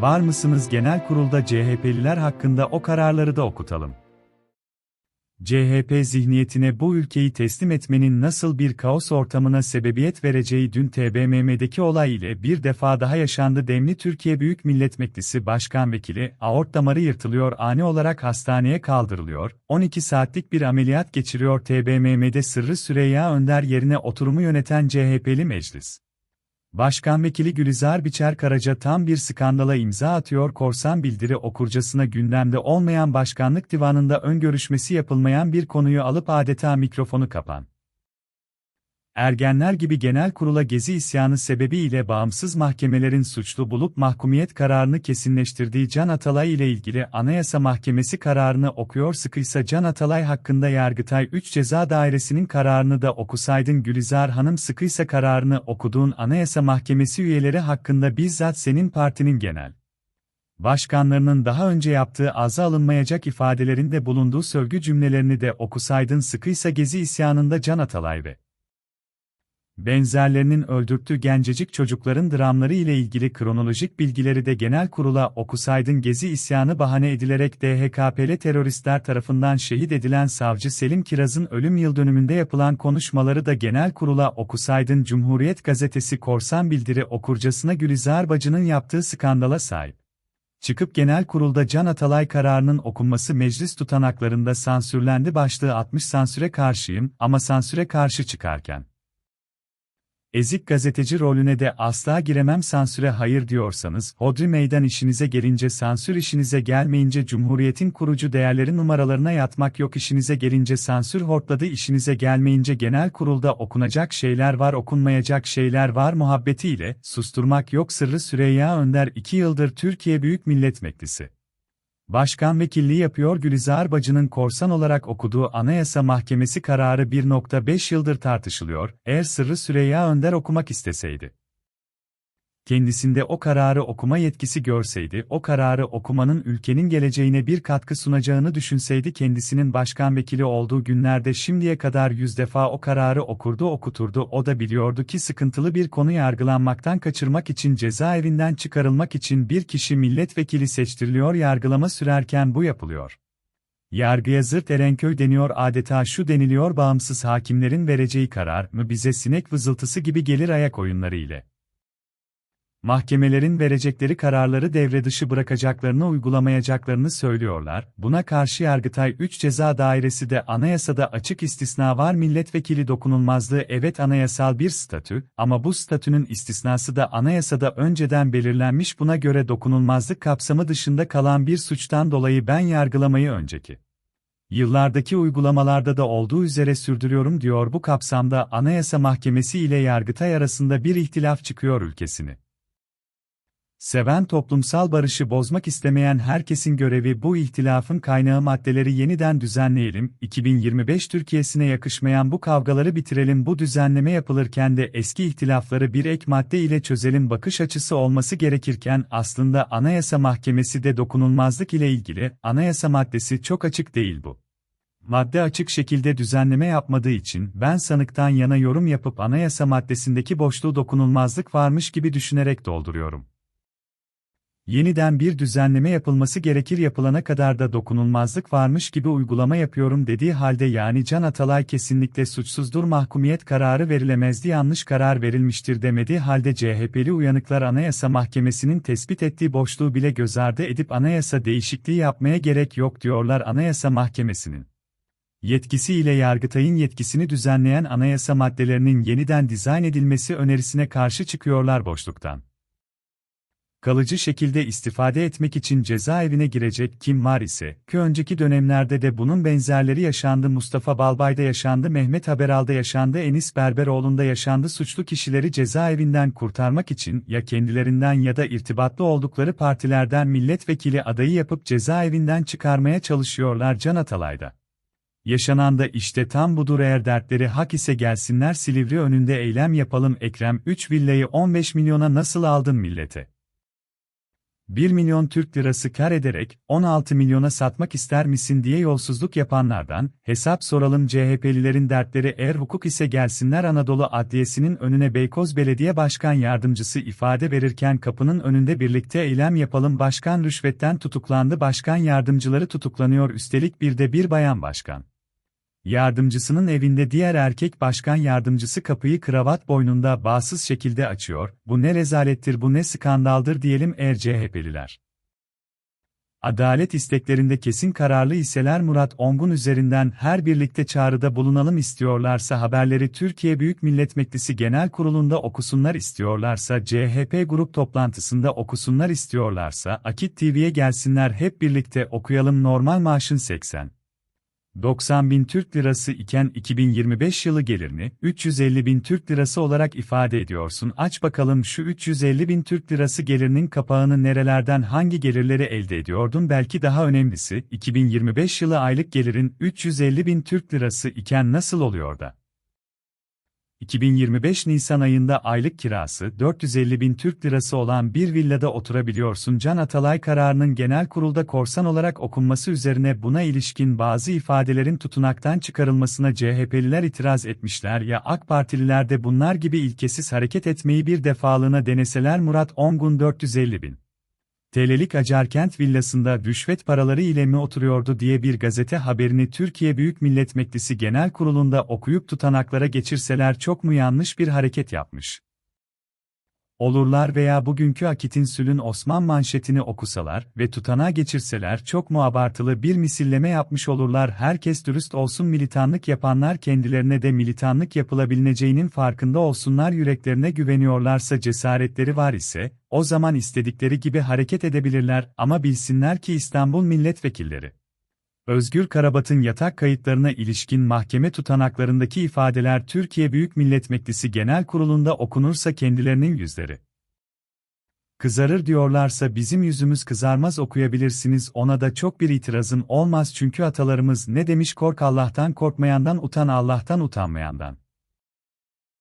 Var mısınız genel kurulda CHP'liler hakkında o kararları da okutalım. CHP zihniyetine bu ülkeyi teslim etmenin nasıl bir kaos ortamına sebebiyet vereceği dün TBMM'deki olay ile bir defa daha yaşandı. Demli Türkiye Büyük Millet Meclisi Başkan Vekili, aort damarı yırtılıyor ani olarak hastaneye kaldırılıyor, 12 saatlik bir ameliyat geçiriyor TBMM'de Sırrı Süreyya Önder yerine oturumu yöneten CHP'li meclis. Başkan Vekili Gülizar Biçer Karaca tam bir skandala imza atıyor korsan bildiri okurcasına gündemde olmayan başkanlık divanında ön görüşmesi yapılmayan bir konuyu alıp adeta mikrofonu kapan. Ergenler gibi genel kurula gezi isyanı sebebiyle bağımsız mahkemelerin suçlu bulup mahkumiyet kararını kesinleştirdiği Can Atalay ile ilgili Anayasa Mahkemesi kararını okuyor sıkıysa Can Atalay hakkında Yargıtay 3 Ceza Dairesi'nin kararını da okusaydın Gülizar Hanım sıkıysa kararını okuduğun Anayasa Mahkemesi üyeleri hakkında bizzat senin partinin genel başkanlarının daha önce yaptığı ağza alınmayacak ifadelerinde bulunduğu sövgü cümlelerini de okusaydın sıkıysa gezi isyanında Can Atalay ve benzerlerinin öldürttüğü gencecik çocukların dramları ile ilgili kronolojik bilgileri de genel kurula okusaydın gezi isyanı bahane edilerek DHKP'li teröristler tarafından şehit edilen savcı Selim Kiraz'ın ölüm yıldönümünde yapılan konuşmaları da genel kurula okusaydın Cumhuriyet gazetesi korsan bildiri okurcasına Gülizar Bacı'nın yaptığı skandala sahip. Çıkıp genel kurulda Can Atalay kararının okunması meclis tutanaklarında sansürlendi başlığı 60 sansüre karşıyım ama sansüre karşı çıkarken ezik gazeteci rolüne de asla giremem sansüre hayır diyorsanız, hodri meydan işinize gelince sansür işinize gelmeyince Cumhuriyet'in kurucu değerleri numaralarına yatmak yok işinize gelince sansür hortladı işinize gelmeyince genel kurulda okunacak şeyler var okunmayacak şeyler var muhabbetiyle, susturmak yok sırrı Süreyya Önder 2 yıldır Türkiye Büyük Millet Meclisi. Başkan vekilliği yapıyor Gülizar Bacı'nın korsan olarak okuduğu Anayasa Mahkemesi kararı 1.5 yıldır tartışılıyor, eğer Sırrı Süreyya Önder okumak isteseydi. Kendisinde o kararı okuma yetkisi görseydi, o kararı okumanın ülkenin geleceğine bir katkı sunacağını düşünseydi kendisinin başkan vekili olduğu günlerde şimdiye kadar yüz defa o kararı okurdu okuturdu o da biliyordu ki sıkıntılı bir konu yargılanmaktan kaçırmak için cezaevinden çıkarılmak için bir kişi milletvekili seçtiriliyor yargılama sürerken bu yapılıyor. Yargıya zırt Erenköy deniyor adeta şu deniliyor bağımsız hakimlerin vereceği karar mı bize sinek vızıltısı gibi gelir ayak oyunları ile mahkemelerin verecekleri kararları devre dışı bırakacaklarını uygulamayacaklarını söylüyorlar. Buna karşı Yargıtay 3 Ceza Dairesi de anayasada açık istisna var milletvekili dokunulmazlığı evet anayasal bir statü ama bu statünün istisnası da anayasada önceden belirlenmiş buna göre dokunulmazlık kapsamı dışında kalan bir suçtan dolayı ben yargılamayı önceki yıllardaki uygulamalarda da olduğu üzere sürdürüyorum diyor bu kapsamda Anayasa Mahkemesi ile Yargıtay arasında bir ihtilaf çıkıyor ülkesini. Seven toplumsal barışı bozmak istemeyen herkesin görevi bu ihtilafın kaynağı maddeleri yeniden düzenleyelim, 2025 Türkiye'sine yakışmayan bu kavgaları bitirelim bu düzenleme yapılırken de eski ihtilafları bir ek madde ile çözelim bakış açısı olması gerekirken aslında Anayasa Mahkemesi de dokunulmazlık ile ilgili, anayasa maddesi çok açık değil bu. Madde açık şekilde düzenleme yapmadığı için ben sanıktan yana yorum yapıp anayasa maddesindeki boşluğu dokunulmazlık varmış gibi düşünerek dolduruyorum. Yeniden bir düzenleme yapılması gerekir yapılana kadar da dokunulmazlık varmış gibi uygulama yapıyorum dediği halde yani Can Atalay kesinlikle suçsuzdur mahkumiyet kararı verilemezdi yanlış karar verilmiştir demediği halde CHP'li uyanıklar Anayasa Mahkemesi'nin tespit ettiği boşluğu bile göz ardı edip anayasa değişikliği yapmaya gerek yok diyorlar Anayasa Mahkemesi'nin. Yetkisi ile Yargıtay'ın yetkisini düzenleyen anayasa maddelerinin yeniden dizayn edilmesi önerisine karşı çıkıyorlar boşluktan kalıcı şekilde istifade etmek için cezaevine girecek kim var ise, ki önceki dönemlerde de bunun benzerleri yaşandı Mustafa Balbay'da yaşandı Mehmet Haberal'da yaşandı Enis Berberoğlu'nda yaşandı suçlu kişileri cezaevinden kurtarmak için ya kendilerinden ya da irtibatlı oldukları partilerden milletvekili adayı yapıp cezaevinden çıkarmaya çalışıyorlar Can Atalay'da. Yaşanan da işte tam budur eğer dertleri hak ise gelsinler Silivri önünde eylem yapalım Ekrem 3 villayı 15 milyona nasıl aldın millete? 1 milyon Türk lirası kar ederek 16 milyona satmak ister misin diye yolsuzluk yapanlardan, hesap soralım CHP'lilerin dertleri eğer hukuk ise gelsinler Anadolu Adliyesi'nin önüne Beykoz Belediye Başkan Yardımcısı ifade verirken kapının önünde birlikte eylem yapalım başkan rüşvetten tutuklandı başkan yardımcıları tutuklanıyor üstelik bir de bir bayan başkan. Yardımcısının evinde diğer erkek başkan yardımcısı kapıyı kravat boynunda bağsız şekilde açıyor, bu ne rezalettir bu ne skandaldır diyelim eğer CHP'liler. Adalet isteklerinde kesin kararlı iseler Murat Ongun üzerinden her birlikte çağrıda bulunalım istiyorlarsa haberleri Türkiye Büyük Millet Meclisi Genel Kurulu'nda okusunlar istiyorlarsa CHP grup toplantısında okusunlar istiyorlarsa Akit TV'ye gelsinler hep birlikte okuyalım normal maaşın 80. 90 bin Türk lirası iken 2025 yılı gelirini 350 bin Türk lirası olarak ifade ediyorsun. Aç bakalım şu 350 bin Türk lirası gelirinin kapağını nerelerden hangi gelirleri elde ediyordun? Belki daha önemlisi 2025 yılı aylık gelirin 350 bin Türk lirası iken nasıl oluyor da? 2025 Nisan ayında aylık kirası 450 bin Türk lirası olan bir villada oturabiliyorsun. Can Atalay kararının genel kurulda korsan olarak okunması üzerine buna ilişkin bazı ifadelerin tutunaktan çıkarılmasına CHP'liler itiraz etmişler ya AK Partililer de bunlar gibi ilkesiz hareket etmeyi bir defalığına deneseler Murat Ongun 450 bin. TL'lik Acarkent villasında rüşvet paraları ile mi oturuyordu diye bir gazete haberini Türkiye Büyük Millet Meclisi Genel Kurulu'nda okuyup tutanaklara geçirseler çok mu yanlış bir hareket yapmış? Olurlar veya bugünkü Akit'in Sül'ün Osman manşetini okusalar ve tutanağa geçirseler çok mu abartılı bir misilleme yapmış olurlar herkes dürüst olsun militanlık yapanlar kendilerine de militanlık yapılabileceğinin farkında olsunlar yüreklerine güveniyorlarsa cesaretleri var ise, o zaman istedikleri gibi hareket edebilirler ama bilsinler ki İstanbul milletvekilleri. Özgür Karabat'ın yatak kayıtlarına ilişkin mahkeme tutanaklarındaki ifadeler Türkiye Büyük Millet Meclisi Genel Kurulu'nda okunursa kendilerinin yüzleri kızarır diyorlarsa bizim yüzümüz kızarmaz okuyabilirsiniz ona da çok bir itirazım olmaz çünkü atalarımız ne demiş kork Allah'tan korkmayandan utan Allah'tan utanmayandan.